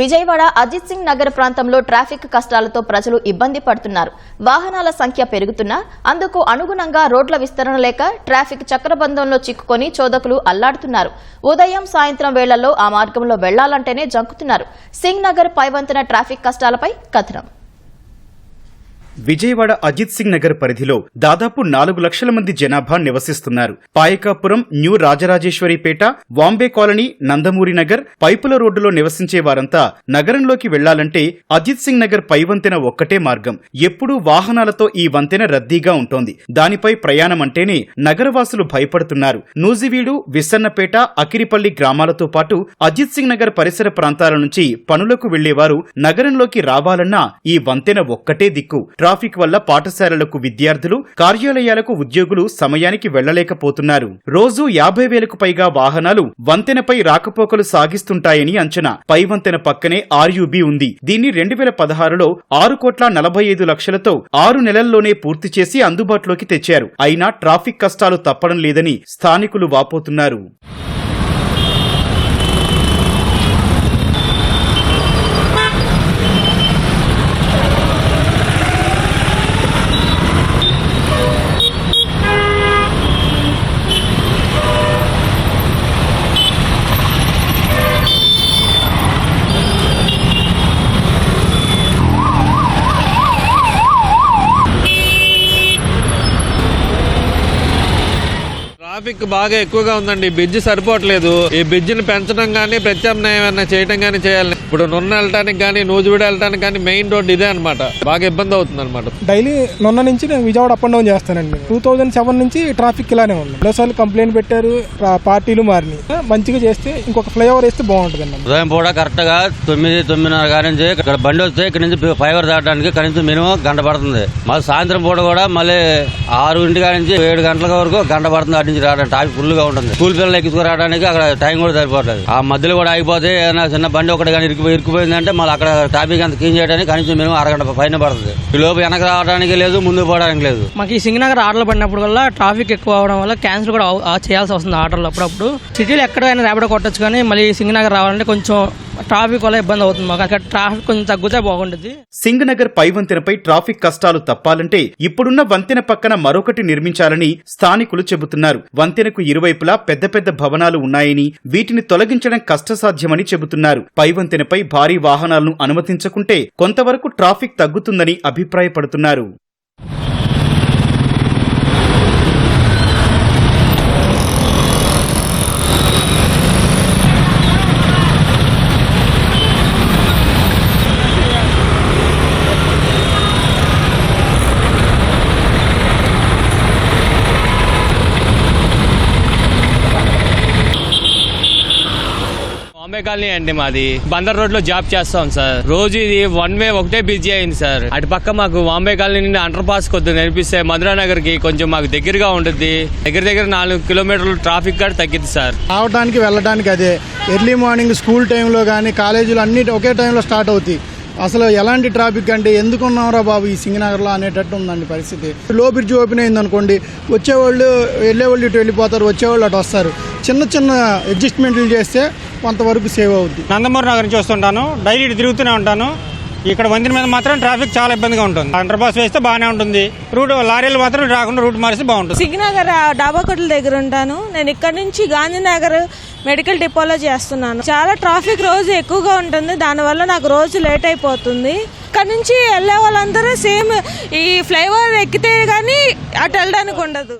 విజయవాడ అజిత్ సింగ్ నగర్ ప్రాంతంలో ట్రాఫిక్ కష్టాలతో ప్రజలు ఇబ్బంది పడుతున్నారు. వాహనాల సంఖ్య పెరుగుతున్నా అందుకు అనుగుణంగా రోడ్ల విస్తరణ లేక ట్రాఫిక్ చక్రబంధంలో చిక్కుకొని చోదకులు అల్లాడుతున్నారు. ఉదయం సాయంత్రం వేళల్లో ఆ మార్గంలో వెళ్ళాలంటేనే జంకుతున్నారు. సింగ్ నగర్ పైవంతున ట్రాఫిక్ కష్టాలపై కథనం. విజయవాడ అజిత్ సింగ్ నగర్ పరిధిలో దాదాపు నాలుగు లక్షల మంది జనాభా నివసిస్తున్నారు. పాయకాపురం న్యూ రాజరాజేశ్వరిపేట వాంబే కాలనీ నందమూరి నగర్ పైపుల రోడ్డులో నివసించే వారంతా నగరంలోకి వెళ్ళాలంటే అజిత్ సింగ్ నగర్ పైవంతెన ఒక్కటే మార్గం. ఎప్పుడూ వాహనాలతో ఈ వంతెన రద్దీగా ఉంటోంది. దానిపై ప్రయాణం అంటేనే నగరవాసులు భయపడుతున్నారు. నూజివీడు విస్సన్నపేట అకిరిపల్లి గ్రామాలతో పాటు అజిత్ సింగ్ నగర్ పరిసర ప్రాంతాల నుంచి పనులకు వెళ్ళేవారు నగరంలోకి రావాలన్నా ఈ వంతెన ఒక్కటే దిక్కు. ట్రాఫిక్ వల్ల పాఠశాలలకు విద్యార్థులు కార్యాలయాలకు ఉద్యోగులు సమయానికి వెళ్ళలేకపోతున్నారు రోజు యాభై వేలకు పైగా వాహనాలు వంతెనపై రాకపోకలు సాగిస్తుంటాయని అంచనా. పై వంతెన పక్కనే ఆర్యుబి ఉంది. దీన్ని రెండు వేల పదహారులో ఆరు కోట్ల నలభై ఐదు లక్షలతో ఆరు నెలల్లోనే పూర్తి చేసి అందుబాటులోకి తెచ్చారు. అయినా ట్రాఫిక్ కష్టాలు తప్పడం లేదని స్థానికులు వాపోతున్నారు. ట్రాఫిక్ బాగా ఎక్కువగా ఉందండి. బ్రిడ్జ్ సరిపోవట్లేదు. ఈ బ్రిడ్జ్ని పెంచడం గానీ ప్రత్యామ్నాయం ఏమైనా చేయడం గానీ చేయాలి. ఇప్పుడు నున్న వెళ్ళటానికి కానీ నూజివీడు వెళ్ళటానికి కానీ మెయిన్ రోడ్ ఇదే అన్నమాట. బాగా ఇబ్బంది అవుతుంది అనమాట డైలీ నొన్న నుంచి నేను విజయవాడ అప్ అండ్ డౌన్ చేస్తానండి టూ థౌజండ్ సెవెన్ నుంచి ట్రాఫిక్ ఇలానే ఉంది. రెండోసార్లు కంప్లైంట్ పెట్టారు పార్టీలు మారినాయి. మంచిగా చేస్తే ఇంకొక ఫ్లైఓవర్ వేస్తే బాగుంటుంది ఉదయం పూట కరెక్ట్గా తొమ్మిది తొమ్మిదిన్నర కాడి నుంచి ఇక్కడ బండి వస్తే ఇక్కడ నుంచి ఫైబర్ దాటడానికి కనీసం మినిమం గంట పడుతుంది. మళ్ళీ సాయంత్రం పూట కూడా మళ్ళీ ఆరు ఇంటి కాడి నుంచి ఏడు గంటల వరకు గంట పడుతుంది అటు నుంచి రావడానికి ట్రాఫిక్ ఫుల్గా ఉంటుంది. స్కూల్ పిల్లలు ఎక్కించుకురావడానికి అక్కడ టైం కూడా సరిపోతుంది ఆ మధ్యలో కూడా అయిపోతే ఏదైనా చిన్న బండి ఒకటి కానీ ఇరుకు ఇరుకుపోయిందంటే మళ్ళీ అక్కడ ట్రాఫిక్ అంత క్లీన్ చేయడానికి కనీసం మేము అరగంట పైన పడుతుంది. ఈ లోపు వెనక రావడానికి లేదు ముందు పోవడానికి లేదు. మాకు ఈ సింగనగర్ ఆటలు పడినప్పుడు వల్ల ట్రాఫిక్ ఎక్కువ అవడం వల్ల క్యాన్సిల్ కూడా చేయాల్సి వస్తుంది ఆటలు అప్పుడప్పుడు. సిటీలో ఎక్కడైనా ర్యాపిడో కొట్టచ్చు కానీ మళ్ళీ సింగనగర్ రావాలంటే కొంచెం ట్రాఫిక్ వల్ల ఇబ్బంది అవుతుంది మాకు. అక్కడ ట్రాఫిక్ కొంచెం తగ్గితే బాగుంటుంది. సింగ్ నగర్ పై వంతెనపై ట్రాఫిక్ కష్టాలు తప్పాలంటే ఇప్పుడున్న వంతెన పక్కన మరొకటి నిర్మించాలని స్థానికులు చెబుతున్నారు. వంతెనకు ఇరువైపులా పెద్ద పెద్ద భవనాలు ఉన్నాయని వీటిని తొలగించడం కష్టసాధ్యమని చెబుతున్నారు. పై వంతెనపై భారీ వాహనాలను అనుమతించకుంటే కొంతవరకు ట్రాఫిక్ తగ్గుతుందని అభిప్రాయపడుతున్నారు. కాలనీ అండి మాది. బందర్ రోడ్లో జాబ్ చేస్తాం సార్. రోజు ఇది వన్ వే ఒకటే బిజీ అయింది సార్. అటు పక్క మాకు బాంబే కాలనీ నుండి అండర్ పాస్ కొద్దిగా నడిపిస్తే మధురా నగర్కి కొంచెం మాకు దగ్గరగా ఉంటుంది దగ్గర దగ్గర నాలుగు కిలోమీటర్లు ట్రాఫిక్ కూడా తగ్గింది సార్. రావడానికి వెళ్ళడానికి అదే. ఎర్లీ మార్నింగ్ స్కూల్ టైంలో కానీ కాలేజీలు అన్ని ఒకే టైంలో స్టార్ట్ అవుతాయి. అసలు ఎలాంటి ట్రాఫిక్ అంటే ఎందుకున్నారా బాబు ఈ సింగనగర్లో అనేటట్టు ఉందండి పరిస్థితి. లో బ్రిడ్జ్ ఓపెన్ అయింది అనుకోండి వచ్చేవాళ్ళు వెళ్ళేవాళ్ళు ఇటు వెళ్ళిపోతారు వచ్చేవాళ్ళు అటు వస్తారు. చిన్న చిన్న అడ్జస్ట్మెంట్లు చేస్తే కొంతవరకు సేవ్ అవుద్ది. నందమూరి నగర్ నుంచి వస్తుంటాను డైలీ ఇటు తిరుగుతూనే ఉంటాను. ఇక్కడ వంతెన మీద మాత్రం ట్రాఫిక్ చాలా ఇబ్బందిగా ఉంటుంది. అండర్ పాస్ వేస్తే బాగానే ఉంటుంది. రూట్ లారీలు మాత్రం రాకుండా రూట్ మారిస్తే బాగుంటుంది. సిగ్నగర్ డాబా కొట్ల దగ్గర ఉంటాను. నేను ఇక్కడ నుంచి గాంధీనగర్ మెడికల్ డిపోలో చేస్తున్నాను. చాలా ట్రాఫిక్ రోజు ఎక్కువగా ఉంటుంది. దానివల్ల నాకు రోజు లేట్ అయిపోతుంది. ఇక్కడ నుంచి వెళ్ళే వాళ్ళందరూ సేమ్ ఈ ఫ్లైఓవర్ ఎక్కితే కానీ అటు వెళ్ళడానికి ఉండదు.